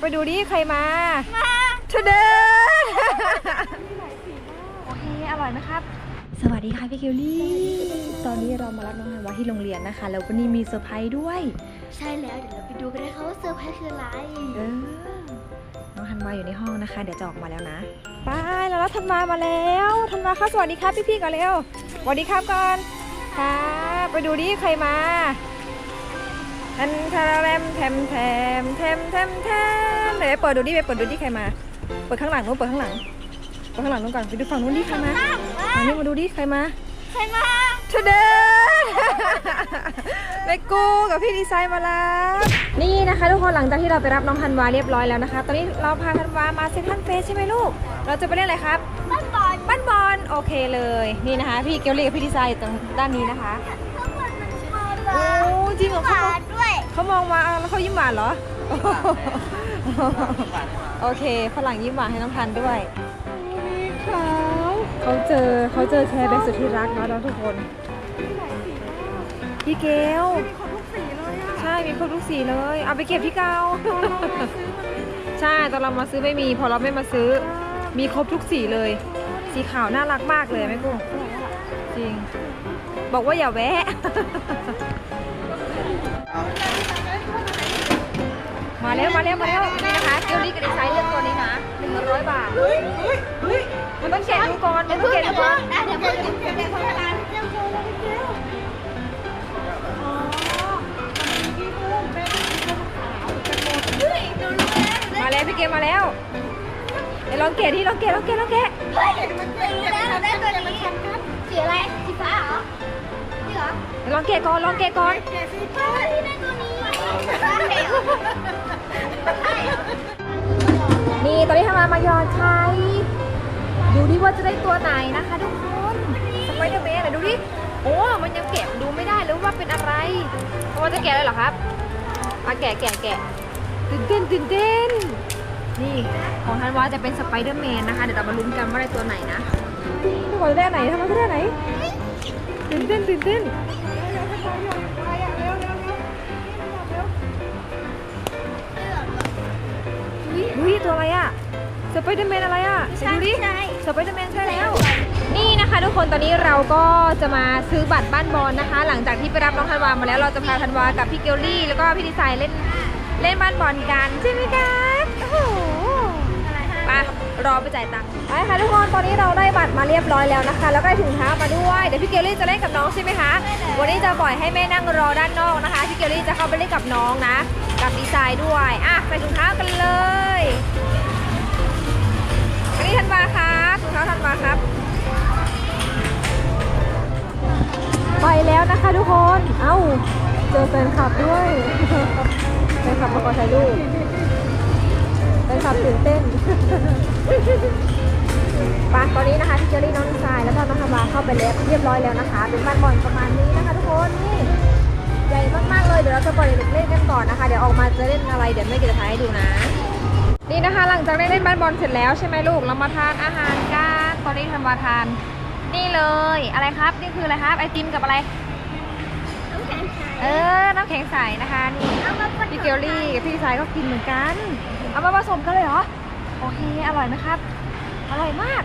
ไปดูดิใครมา มาทูเดย์โอเค อร่อยไหมครับ สวัสดีค่ะพี่คิวลี่ ตอนนี้เรามารับน้องฮันวาที่โรงเรียนนะคะ แล้ววันนี้มีเซอร์ไพรส์ด้วย ใช่แล้ว เดี๋ยวเราไปดูกันนะคะว่าเซอร์ไพรส์คืออะไรเออน้องธันวาอยู่ในห้องนะคะ เดี๋ยวจะออกมาแล้วนะ ไปแล้วธันวามาแล้วธันวาครับสวัสดีครับพี่ๆก่อนเร็วสวัสดีครับก่อนครับไปดูดิใครมา ทันทาแรมแทมแทมแทมแทมแทมเดี๋ยวไปเปิดดูดิไปเปิดดูดิใครมา เปิดข้างหลังนู้นเปิดข้างหลังเปิดข้างหลังนู้นก่อนไปดูฝั่งนู้นดิใครมาฝั่งนี้มาดูดิใครมาใครมาทูเดย์แม่กูกับพี่ดีไซน์มาแล้วนี่นะคะ ทุกคนหลังจากที่เราไปรับน้องธันวาเรียบร้อยแล้วนะคะ ตอนนี้เราพาธันวามาเซ็นทรัลเฟสใช่ไหมลูก เราจะไปเล่นอะไรครับบ้านบอลบ้านบอลโอเคเลยนี่นะคะ พี่เกลลี่กับพี่ดีไซน์อยู่ตรงด้านนี้นะคะ ข้างบนมันมาโอ้จริงเหรอหเขาวานด้วยเขามองมาอ้าวแล้วเขายิ้มหวานเหรอ โอเคฝรั่งยิ้มหวานให้น้องทันด้วยนี่เขาเขาเจอเขาเจอแชร์แบ็กสุดที่รักเนาะน้องทุกคน พี่เกลใช่มีครบทุกสีเลย เอาไปเก็บที่เกาใช่ตอนเรามาซื้อไม่มี พอเราไม่มาซื้อ มีครบทุกสีเลย สีขาวน่ารักมากเลยแม่กุ้งจริง บอกว่าอย่าแวะ มาแล้วมาแล้วมาแล้วนี่นะคะเกลลี่กับดีไซน์เลือกตัวนี้นะหนึ่งร้อยบาท มันต้องแกะดูก่อนมันต้องแกะดูก่อนเดี๋ยวเพิ่งเดี๋ยวเพิ่งเดี๋ยวเพิ่งร้านเดี๋ยวเพิ่งเดี๋ยวเฮ้ยหนูรู้แล้วมาแล้วพี่เกมมาแล้วเดี๋ยวลองแกะที่ลองแกะลองแกะลองแกะเฮ้ยหนูรู้แล้วได้ตัวนี้มันชันครับสีอะไรสีฟ้าเหรอนี่เหรอเดี๋ยวลองแกะก่อนลองแกะก่อนเฮ้ยพี่ได้ตัวนี้ ตอนนี้ทำมามายอนชัยดูดิว่าจะได้ตัวไหนนะคะทุกคนสไปเดอร์แมนดูดิโอ้ มันยังแกะดูไม่ได้เลยว่าเป็นอะไรเพราะว่าจะแกะเลยเหรอครับอะแกะแกะแกะตื่นเต้นตื่นเต้นนี่ของทันวาจะเป็นสไปเดอร์แมนนะคะ เดี๋ยวเรามาลุ้นกันว่าได้ตัวไหนนะทุกคนจะได้ไหนทำไมจะได้ไหนตื่นเต้นตื่นเต้น ไปเดอร์แมนอะไรอะไหนดูดิใช่ สไปเดอร์แมนใช่แล้ว นี่นะคะทุกคนตอนนี้เราก็จะมาซื้อบัตรบ้านบอลนะคะ หลังจากที่ไปรับน้องธันวามาแล้วเราจะพาธันวากับพี่เกลลี่ แล้วก็พี่ดีไซน์เล่นเล่นบ้านบอลกันใช่ไหมครับโอ้โหไปรอไปจ่ายตังค์ไปค่ะทุกคนตอนนี้เราได้บัตรมาเรียบร้อยแล้วนะคะ แล้วก็ได้ถุงเท้ามาด้วยเดี๋ยวพี่เกลลี่จะเล่นกับน้องใช่ไหมคะวันนี้จะปล่อยให้แม่นั่งรอด้านนอกนะคะพี่เกลลี่จะเข้าไปเล่นกับน้องนะ กับดีไซน์ด้วยอะใส่ถุงเท้ากันเลย ค่ะทุกคน เอ้า เจอแฟนคลับด้วยแฟนคลับมาขอถ่ายรูปแฟนคลับตื่นเต้นปะตอนนี้นะคะพี่เจอรี่น้องดีไซน์แล้วก็น้องธันวาเข้าไปแล้วเรียบร้อยแล้วนะคะ เป็นบ้านบอลประมาณนี้นะคะทุกคนนี่ใหญ่มากๆเลยเดี๋ยวเราจะปล่อยเด็กเล่นกันก่อนนะคะ เดี๋ยวออกมาจะเล่นอะไรเดี๋ยวแม่เกดจะถ่ายให้ดูนะ นี่นะคะ หลังจากได้เล่นบ้านบอลเสร็จแล้วใช่ไหมลูกเรามาทานอาหารกันตอนนี้ธันวาทาน นี่เลยอะไรครับ นี่คืออะไรครับไอติมกับอะไร เออ น้ำแข็งใสนะคะนี่เอามาผสมพี่เกลลี่กับพี่ดีไซน์ก็กินเหมือนกัน เอามาผสมกันเลยเหรอ โอเค อร่อยไหมครับ อร่อยมาก